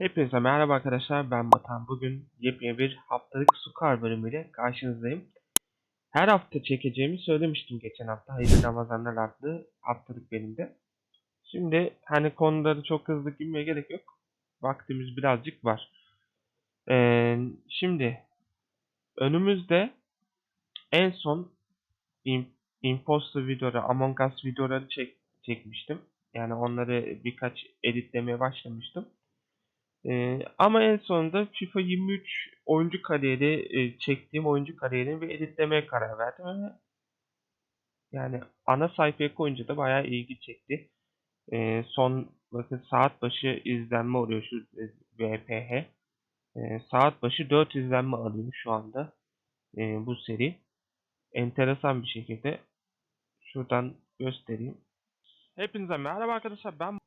Hepinize merhaba arkadaşlar ben Batan. Bugün yepyeni bir haftalık Sukar bölümüyle karşınızdayım. Her hafta çekeceğimi söylemiştim geçen hafta. Hayırlı Ramazanlar adlı haftalık bölümde. Şimdi hani konuları çok hızlı girmeye gerek yok. Vaktimiz birazcık var. Ee, şimdi önümüzde en son im- Imposter videoları, Among Us videoları çek çekmiştim. Yani onları birkaç editlemeye başlamıştım. Ee, ama en sonunda FIFA 23 oyuncu kariyeri e, çektiğim oyuncu kariyerini bir editlemeye karar verdim ve yani ana sayfaya koyunca da bayağı ilgi çekti. Ee, son bakın saat başı izlenme oluyor şu e, VPH. Ee, saat başı 4 izlenme alıyor şu anda e, bu seri. Enteresan bir şekilde şuradan göstereyim. Hepinize merhaba arkadaşlar ben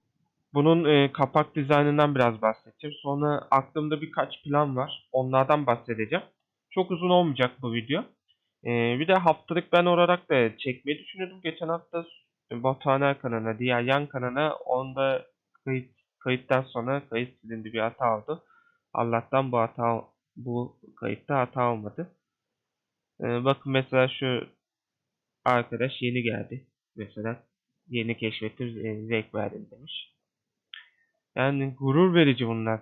bunun e, kapak dizaynından biraz bahsedeceğim. Sonra aklımda birkaç plan var. Onlardan bahsedeceğim. Çok uzun olmayacak bu video. E, bir de haftalık ben olarak da çekmeyi düşünüyordum. Geçen hafta Batuhaner kanalına, diğer yan kanalına onda kayıt, kayıttan sonra kayıt silindi bir hata oldu. Allah'tan bu hata bu kayıtta hata olmadı. E, bakın mesela şu arkadaş yeni geldi. Mesela yeni keşfettim e, zevk verdim demiş. Yani gurur verici bunlar.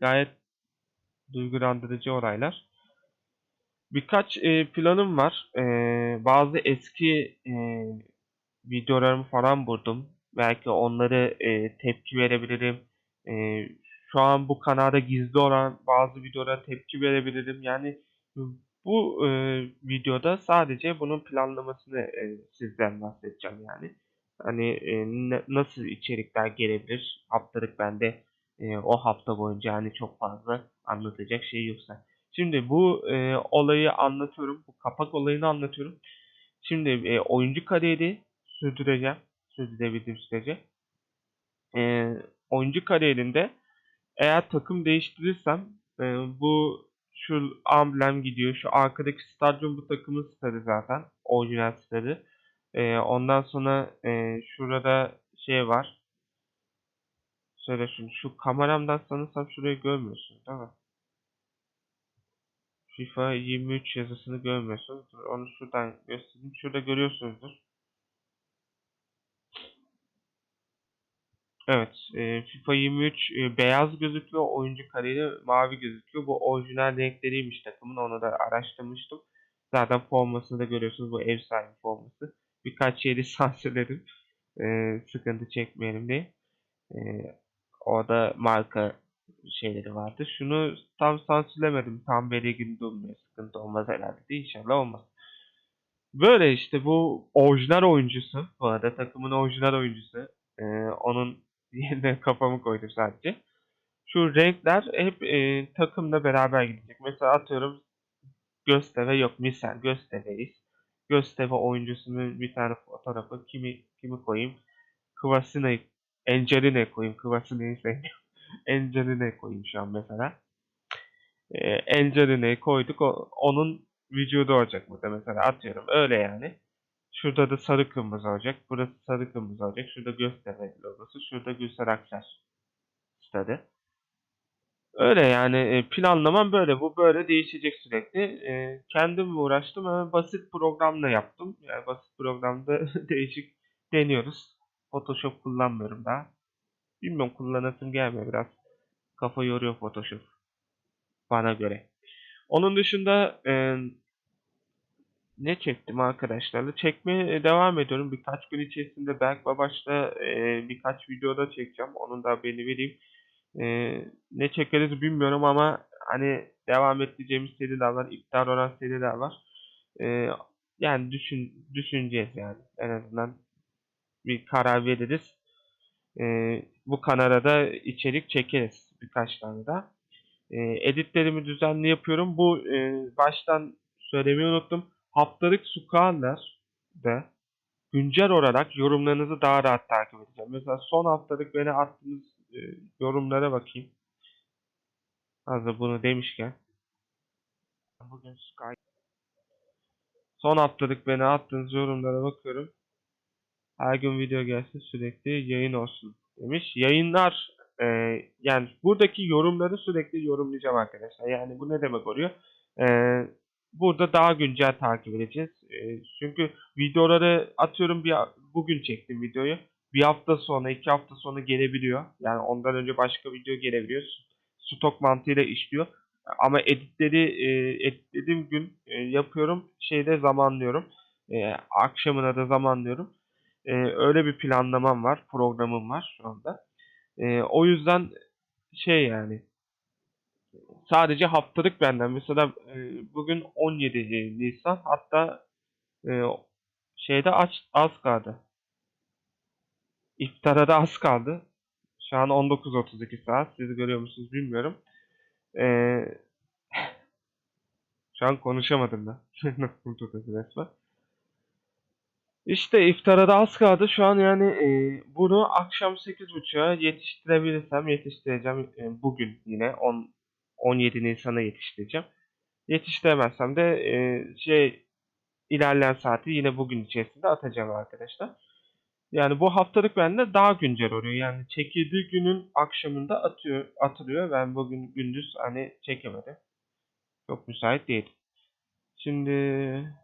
Gayet duygulandırıcı olaylar. Birkaç e, planım var. E, bazı eski e, videolarımı falan buldum. Belki onları e, tepki verebilirim. E, şu an bu kanalda gizli olan bazı videolara tepki verebilirim. Yani bu e, videoda sadece bunun planlamasını e, sizden bahsedeceğim yani. Hani e, nasıl içerikler gelebilir haftalık bende e, o hafta boyunca hani çok fazla anlatacak şey yoksa. Şimdi bu e, olayı anlatıyorum. Bu kapak olayını anlatıyorum. Şimdi e, oyuncu kariyeri sürdüreceğim. Sürdürebildiğim sürece. E, oyuncu kariyerinde eğer takım değiştirirsem e, bu şu amblem gidiyor. Şu arkadaki stadyum bu takımın stadı zaten. Orijinal stadı. Ee, ondan sonra e, şurada şey var. Şöyle şunu. Şu kameramdan sanırsam şurayı görmüyorsunuz değil mi? FIFA 23 yazısını görmüyorsunuz. Onu şuradan göstereyim. Şurada görüyorsunuzdur. Evet. e, FIFA 23 e, beyaz gözüküyor. Oyuncu kariyeri mavi gözüküyor. Bu orijinal renkleriymiş takımın. Onu da araştırmıştım. Zaten formasını da görüyorsunuz. Bu ev sahibi forması. Birkaç yeri sansürledim. E, sıkıntı çekmeyelim diye. E, orada marka şeyleri vardı. Şunu tam sansürlemedim. Tam belirgin durmuyor. Sıkıntı olmaz herhalde. de. İnşallah olmaz. Böyle işte bu orijinal oyuncusu. Bu arada takımın orijinal oyuncusu. Ee, onun yerine kafamı koydum sadece. Şu renkler hep e, takımla beraber gidecek. Mesela atıyorum Göztepe yok. Misal Göztepe'yiz. Göztepe oyuncusunun bir tane fotoğrafı. Kimi kimi koyayım? Kvasina'yı Angelina'yı koyayım. Kvasina'yı sevmiyorum. Angelina'yı koyayım şu an mesela. Ee, Angelina'yı koyduk. O, onun vücudu olacak burada mesela. Atıyorum. Öyle yani. Şurada da sarı kırmızı olacak. Burası sarı kırmızı olacak. Şurada Göztepe logosu. Şurada Gülser Akser stadı. Öyle yani e, planlamam böyle. Bu böyle değişecek sürekli. E, kendim uğraştım ama basit programla yaptım. Yani basit programda değişik deniyoruz. Photoshop kullanmıyorum daha. Bilmiyorum kullanasım gelmiyor biraz. Kafa yoruyor Photoshop. Bana göre. Onun dışında e, ne çektim arkadaşlarla? Çekmeye devam ediyorum. Birkaç gün içerisinde Berk Babaş'la e, birkaç videoda çekeceğim. Onun da haberini vereyim. Ne çekeriz bilmiyorum ama hani devam ettireceğimiz seriler var. iptal olan seriler var. E, yani düşün, düşüneceğiz yani. En azından bir karar veririz. E, bu kanala da içerik çekeriz. Birkaç tane daha. E, editlerimi düzenli yapıyorum. Bu e, baştan söylemeyi unuttum. Haftalık sukarlar da güncel olarak yorumlarınızı daha rahat takip edeceğim. Mesela son haftalık beni attığınız e, yorumlara bakayım. Hazır bunu demişken. Bugün Sky Son haftalık beni attığınız yorumlara bakıyorum. Her gün video gelsin sürekli yayın olsun demiş. Yayınlar e, yani buradaki yorumları sürekli yorumlayacağım arkadaşlar. Yani bu ne demek oluyor? E, burada daha güncel takip edeceğiz. E, çünkü videoları atıyorum bir bugün çektim videoyu. Bir hafta sonra, iki hafta sonra gelebiliyor. Yani ondan önce başka video gelebiliyor. Stok mantığıyla işliyor. Ama editleri e, editlediğim gün e, yapıyorum. Şeyde zamanlıyorum. E, akşamına da zamanlıyorum. E, öyle bir planlamam var. Programım var şu anda. E, o yüzden şey yani sadece haftalık benden. Mesela e, bugün 17 Nisan hatta e, şeyde aç, az kaldı. İftara da az kaldı. Şu an 19.32 saat. Siz görüyor musunuz bilmiyorum. Ee, şu an konuşamadım da. Nasıl tutuldu resmen. İşte iftara da az kaldı. Şu an yani e, bunu akşam 8.30'a yetiştirebilirsem yetiştireceğim. E, bugün yine 10, 17 Nisan'a yetiştireceğim. Yetiştiremezsem de e, şey ilerleyen saati yine bugün içerisinde atacağım arkadaşlar. Yani bu haftalık bende daha güncel oluyor. Yani çekildiği günün akşamında atıyor, atılıyor. Ben bugün gündüz hani çekemedim. Çok müsait değil. Şimdi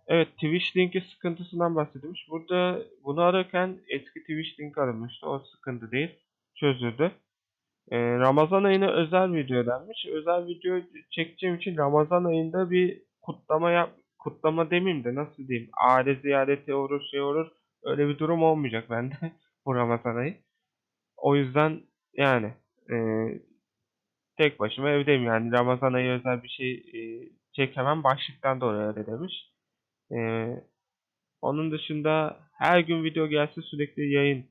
evet Twitch linki sıkıntısından bahsedilmiş. Burada bunu ararken eski Twitch linki aramıştı. O sıkıntı değil. Çözüldü. Ee, Ramazan ayına özel video denmiş. Özel video çekeceğim için Ramazan ayında bir kutlama yap kutlama demeyeyim de nasıl diyeyim aile ziyareti olur şey olur öyle bir durum olmayacak bende bu Ramazan ayı. O yüzden yani e, tek başıma evdeyim yani Ramazan ayı özel bir şey e, çekemem başlıktan dolayı öyle demiş. E, onun dışında her gün video gelse sürekli yayın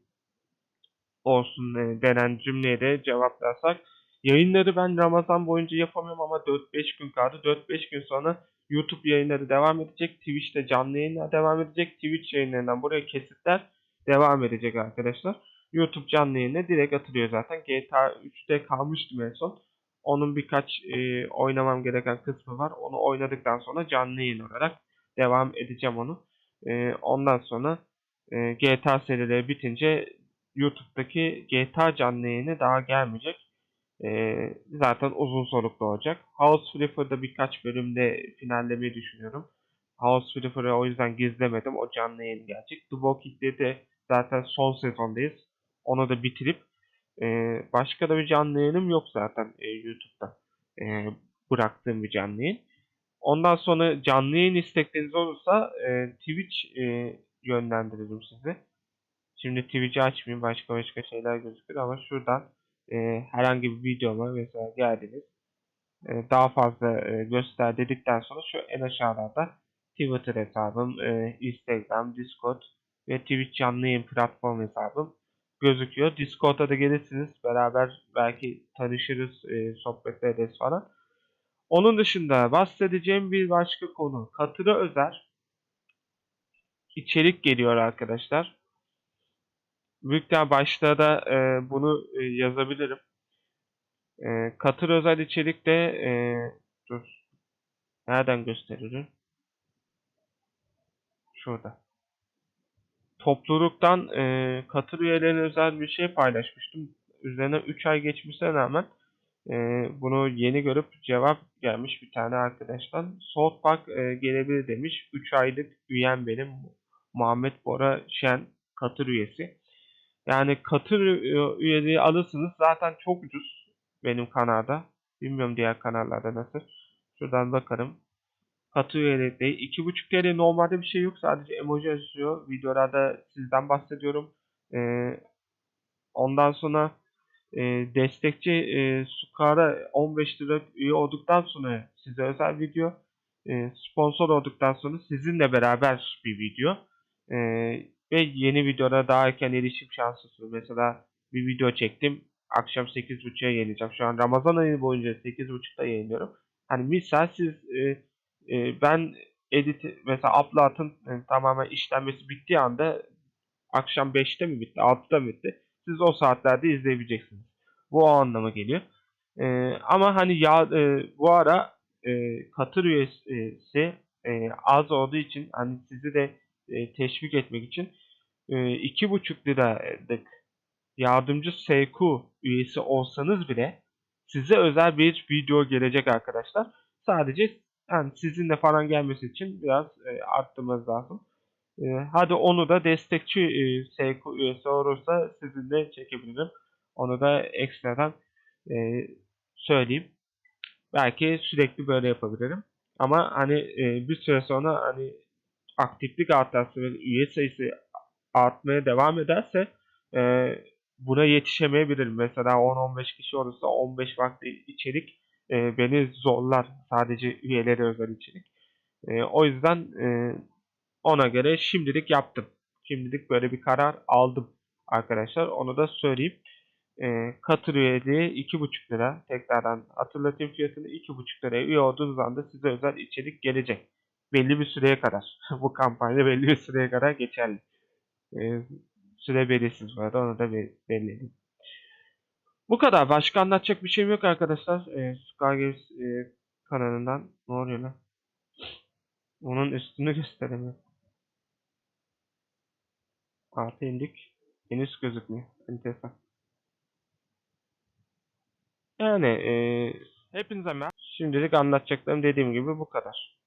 olsun e, denen cümleye de cevaplarsak yayınları ben Ramazan boyunca yapamıyorum ama 4-5 gün kaldı. 4-5 gün sonra YouTube yayınları devam edecek. Twitch'te canlı yayınlar devam edecek. Twitch yayınlarından buraya kesitler devam edecek arkadaşlar. YouTube canlı yayını direkt atılıyor zaten. GTA 3'te kalmıştım en son. Onun birkaç e, oynamam gereken kısmı var. Onu oynadıktan sonra canlı yayın olarak devam edeceğim onu. E, ondan sonra e, GTA serileri bitince YouTube'daki GTA canlı yayını daha gelmeyecek. Ee, zaten uzun soluklu olacak. House Flipper'da birkaç bölümde finallemeyi düşünüyorum. House Flipper'ı o yüzden gizlemedim. O canlı yayın gelecek. The Walking Dead'de zaten son sezondayız. Onu da bitirip e, başka da bir canlı yayınım yok zaten e, YouTube'da. E, bıraktığım bir canlı yayın. Ondan sonra canlı yayın istekleriniz olursa e, Twitch e, yönlendiririm sizi. Şimdi Twitch'i açmayayım. Başka başka şeyler gözükür ama şuradan e, herhangi bir videoma mesela geldiniz. E, daha fazla e, göster dedikten sonra şu en aşağıda Twitter hesabım, e, Instagram, Discord ve Twitch canlı yayın platform hesabım gözüküyor. Discord'a da gelirsiniz. Beraber belki tanışırız, e, sohbet ederiz falan. Onun dışında bahsedeceğim bir başka konu. Katıra özel içerik geliyor arkadaşlar. Büyükten başta da e, bunu e, yazabilirim. E, katır özel içerikte e, dur. Nereden gösteririm? Şurada. Topluluktan e, katır üyelerine özel bir şey paylaşmıştım. Üzerine 3 ay geçmişe rağmen e, bunu yeni görüp cevap gelmiş bir tane arkadaştan. South Park e, gelebilir demiş. 3 aylık üyem benim. Muhammed Bora Şen katır üyesi. Yani katır üyeliği alırsınız. Zaten çok ucuz benim kanalda. Bilmiyorum diğer kanallarda nasıl. Şuradan bakarım. Katır üyeliği değil. 2.5 TL normalde bir şey yok. Sadece emoji yazıyor. Videolarda sizden bahsediyorum. Ee, ondan sonra e, destekçi e, Sukara 15 lira üye olduktan sonra size özel video. E, sponsor olduktan sonra sizinle beraber bir video. E, ve yeni videoda daha erken erişim şanslısınız. Mesela bir video çektim. Akşam 8.30'a yayınlayacağım. Şu an Ramazan ayı boyunca 8.30'da yayınlıyorum. Hani misal siz e, e, ben edit mesela upload'ın e, tamamen işlenmesi bittiği anda akşam 5'te mi bitti 6'da mı bitti siz o saatlerde izleyebileceksiniz. Bu o anlama geliyor. E, ama hani ya e, bu ara e, katır üyesi e, az olduğu için hani sizi de e, teşvik etmek için e, iki buçuk liralık yardımcı SQ üyesi olsanız bile size özel bir video gelecek arkadaşlar. Sadece yani sizinle falan gelmesi için biraz e, arttırmanız lazım. E, hadi onu da destekçi e, SQ üyesi olursa sizinle çekebilirim. Onu da ekstradan e, söyleyeyim. Belki sürekli böyle yapabilirim. Ama hani bir süre sonra hani aktiflik artarsa ve üye sayısı artmaya devam ederse e, buna yetişemeyebilirim. Mesela 10-15 kişi olursa 15 farklı içerik e, beni zorlar. Sadece üyelere özel içerik. E, o yüzden e, ona göre şimdilik yaptım. Şimdilik böyle bir karar aldım arkadaşlar. Onu da söyleyeyim. E, katıl üyeliği 2,5 lira. Tekrardan hatırlatayım fiyatını 2,5 liraya üye olduğunuz anda size özel içerik gelecek. Belli bir süreye kadar. Bu kampanya belli bir süreye kadar geçerli. E, süre belirsiz bu arada onu da be- belirleyelim. Bu kadar. Başka anlatacak bir şeyim yok arkadaşlar. E, Scar Games e, kanalından. Ne oluyor lan? Onun üstünü gösteremiyorum. Altı indik. Henüz gözükmüyor. Enteresan. Yani e, hepinize merhaba. Şimdilik anlatacaklarım dediğim gibi bu kadar.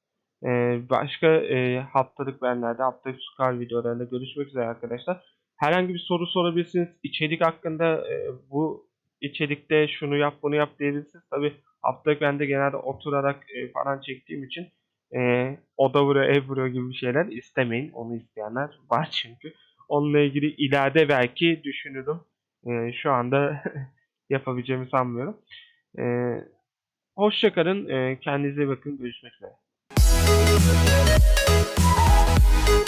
E, başka e, haftalık benlerde, haftalık Scar videolarında görüşmek üzere arkadaşlar. Herhangi bir soru sorabilirsiniz. İçerik hakkında e, bu içerikte şunu yap bunu yap diyebilirsiniz. Tabi haftalık bende genelde oturarak e, falan çektiğim için e, oda vuruyor, ev vuruyor gibi şeyler istemeyin. Onu isteyenler var çünkü. Onunla ilgili ileride belki düşünürüm. E, şu anda yapabileceğimi sanmıyorum. E, Hoşçakalın. E, kendinize bakın. Görüşmek üzere.